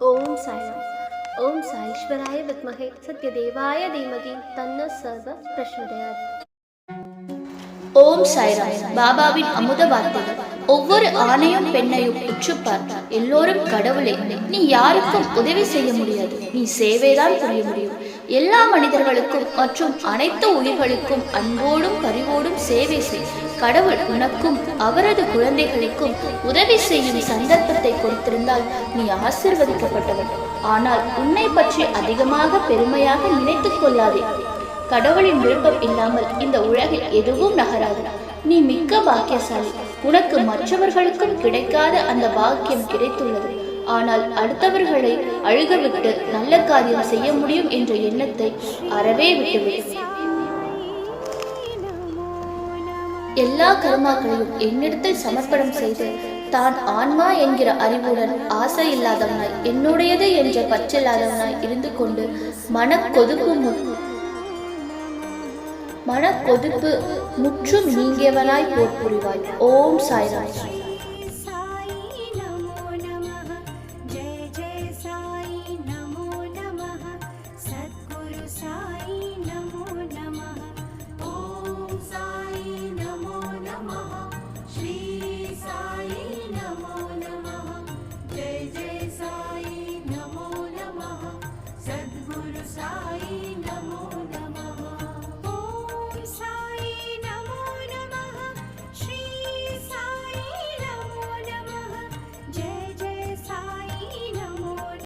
ஓம் சாய்ராம் ஓம் சாயீஸ்வராய வித்மகே சத்யதேவாய தீமகி தன்ன சர்வ பிரச்சோதயாத் ஓம் சாய்ராம் பாபாவின் அமுத வார்த்தைகள் ஒவ்வொரு ஆணையும் பெண்ணையும் உற்று பார்த்தார் எல்லோரும் கடவுளே நீ யாருக்கும் உதவி செய்ய முடியாது. நீ சேவைதான் புரிய முடியும். எல்லா மனிதர்களுக்கும் மற்றும் அனைத்து உயிர்களுக்கும் அன்போடும் பரிவோடும் சேவை செய். கடவுள் உனக்கும் அவரது குழந்தைகளுக்கும் உதவி செய்யும் சந்தர்ப்பத்தை கொடுத்திருந்தால் நீ ஆசிர்வதிக்கப்பட்டவன். ஆனால் உன்னை பற்றி அதிகமாக பெருமையாக நினைத்துக் கொள்ளாதே. கடவுளின் விருப்பம் இல்லாமல் இந்த உலகில் எதுவும் நகராது. நீ மிக்க பாக்கியசாலி. உனக்கு மற்றவர்களுக்கும் கிடைக்காத அந்த பாக்கியம் கிடைத்துள்ளது. ஆனால் அடுத்தவர்களை அழுகவிட்டு நல்ல காரியம் செய்ய முடியும் என்ற எண்ணத்தை அறவே விட்டுவிடு. எல்லா கர்மாக்களையும் என்னிடத்தில் சமர்ப்பணம் செய்து தான் ஆன்மா என்கிற அறிவுடன் ஆசை இல்லாதவனாய் என்னுடையது என்ற பற்றில்லாதவனாய் இருந்து கொண்டு மனக்கொதுப்பு மன கொதிப்பு முற்றும் நீங்கியவனாய் போர் புரிவாய் ஓம் சாய்ராம்.